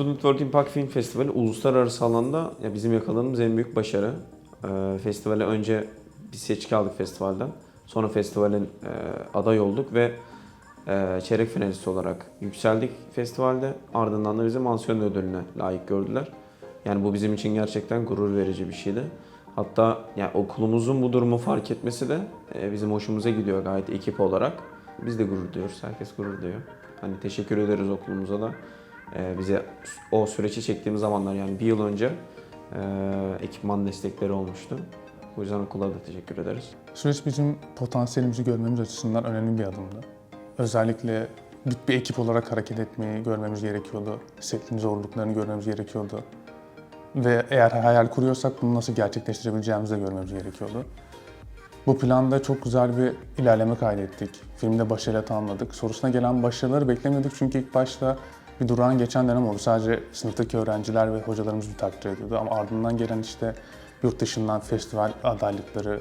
Student Work Impact Film Festivali uluslararası alanda ya bizim yakaladığımız en büyük başarı. Ee, festivale önce bir seçki aldık festivalden. Sonra festivalin e, aday olduk ve e, çeyrek finalist olarak yükseldik festivalde. Ardından da bizi mansiyon ödülüne layık gördüler. Yani bu bizim için gerçekten gurur verici bir şeydi. Hatta yani okulumuzun bu durumu fark etmesi de e, bizim hoşumuza gidiyor gayet ekip olarak. Biz de gurur duyuyoruz, herkes gurur duyuyor. Hani teşekkür ederiz okulumuza da. E, bize o süreci çektiğimiz zamanlar yani bir yıl önce e, ekipman destekleri olmuştu. Bu yüzden okula da teşekkür ederiz. Süreç bizim potansiyelimizi görmemiz açısından önemli bir adımdı. Özellikle bir ekip olarak hareket etmeyi görmemiz gerekiyordu. Setin zorluklarını görmemiz gerekiyordu. Ve eğer hayal kuruyorsak bunu nasıl gerçekleştirebileceğimizi de görmemiz gerekiyordu. Bu planda çok güzel bir ilerleme kaydettik. Filmde başarıyla tamamladık. Sorusuna gelen başarıları beklemiyorduk çünkü ilk başta bir durağan geçen dönem oldu. Sadece sınıftaki öğrenciler ve hocalarımız bir takdir ediyordu. Ama ardından gelen işte yurt dışından festival adaylıkları,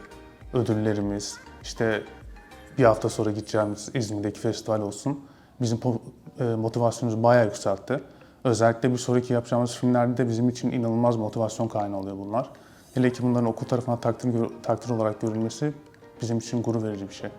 ödüllerimiz, işte bir hafta sonra gideceğimiz İzmir'deki festival olsun. Bizim e, motivasyonumuzu bayağı yükseltti. Özellikle bir sonraki yapacağımız filmlerde de bizim için inanılmaz motivasyon kaynağı oluyor bunlar. Hele ki bunların okul tarafından takdir, takdir olarak görülmesi bizim için gurur verici bir şey.